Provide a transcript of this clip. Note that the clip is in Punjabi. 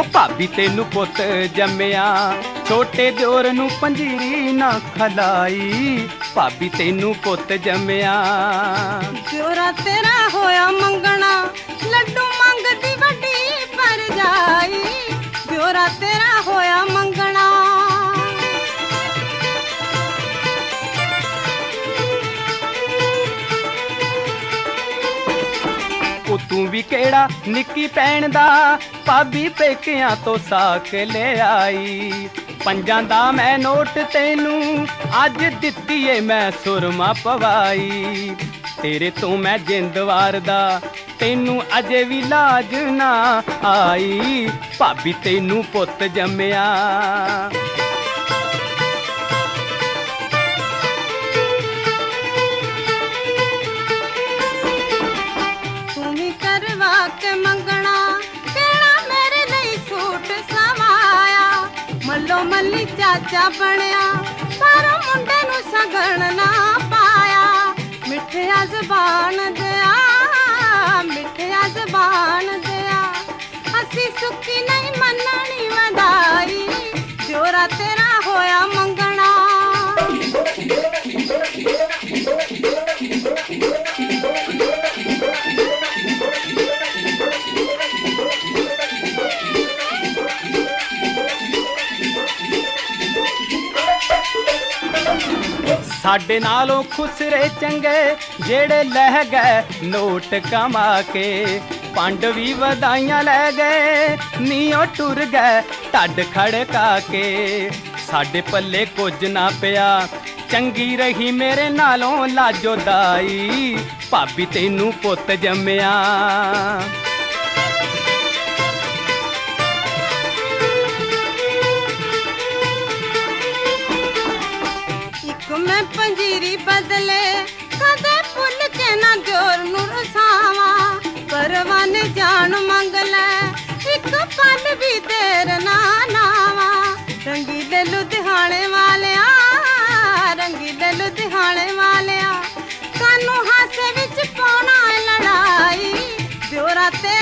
ਉਹ ਭਾਬੀ ਤੈਨੂੰ ਪੁੱਤ ਜੰਮਿਆ, ਛੋਟੇ ਦਿਓਰ ਨੂੰ ਪੰਜੀਰੀ ਨਾ ਖਲਾਈ, ਭਾਬੀ ਤੈਨੂੰ ਪੁੱਤ ਜੰਮਿਆ। ਜੋਰਾ ਤੇਰਾ ਹੋਇਆ ਮੰਗਣਾ, ਲੱਡੂ ਤੂੰ ਵੀ ਕਿਹੜਾ ਨਿੱਕੀ ਪੈਣ ਦਾ? ਭਾਬੀ ਪੇਕਿਆਂ ਤੋਂ ਸਾਕ ਲੈ ਆਈ। ਪੰਜਾਂ ਦਾ ਮੈਂ ਨੋਟ ਤੈਨੂੰ ਅੱਜ ਦਿੱਤੀ ਏ ਮੈਂ ਸੁਰਮਾ ਪਵਾਈ। ਤੇਰੇ ਤੋਂ ਮੈਂ ਜਿੰਦਵਾਰ ਦਾ, ਤੈਨੂੰ ਅਜੇ ਵੀ ਲਾਜ ਨਾ ਆਈ। ਭਾਬੀ ਤੈਨੂੰ ਪੁੱਤ ਜੰਮਿਆ। ਮੱਲੋ ਮੱਲੀ ਚਾਚਾ ਬਣਿਆ, ਪਰ ਮੁੰਡੇ ਨੂੰ ਸਗਣ ਨਾ ਪਾਇਆ। ਮਿੱਠਿਆ ਜ਼ਬਾਨ ਦਿਆ ਮਿੱਠਿਆ ਜ਼ਬਾਨ ਦਿਆ। ਅਸੀਂ ਸੁੱਕੀ ਨਹੀਂ ਮੰਨਣੀ ਸਾਡੇ ਨਾਲੋਂ ਖੁਸਰੇ ਚੰਗੇ ਜਿਹੜੇ ਲਹਿ ਗਏ ਨੋਟ ਕਮਾ ਕੇ। ਪੰਡ ਵੀ ਵਧਾਈਆਂ ਲੈ ਗਏ ਨੀਓ ਟੁਰ ਗਏ ਢੱਡ ਖੜਕਾ ਕੇ। ਸਾਡੇ ਪੱਲੇ ਕੁਝ ਨਾ ਪਿਆ, ਚੰਗੀ ਰਹੀ ਮੇਰੇ ਨਾਲੋਂ ਲਾਜੋ ਦਾਈ। ਭਾਬੀ ਤੈਨੂੰ ਪੁੱਤ ਜੰਮਿਆ। ਮੈਂ ਪੰਜੀਰੀ ਬਦਲੇ, ਕਦੇ ਭੁੱਲ ਕੇ ਨਾ ਜੋਰ ਨੂੰ ਰਸਾਵਾਂ। ਪਰਵਾਨੇ ਜਾਣ ਮੰਗ ਲੈ, ਇੱਕ ਪਲ ਵੀ ਤੇਰ ਨਾ ਨਾਵਾਂ। ਰੰਗੀਲੇ ਲੁਧਿਆਣੇ ਵਾਲਿਆ ਰੰਗੀਲੇ ਲੁਧਿਆਣੇ ਵਾਲਿਆ। ਸਾਨੂੰ ਹਾਸੇ ਵਿੱਚ ਪਾਉਣਾ ਲੜਾਈ, ਦਿਓਰਾ ਤੇਰਾ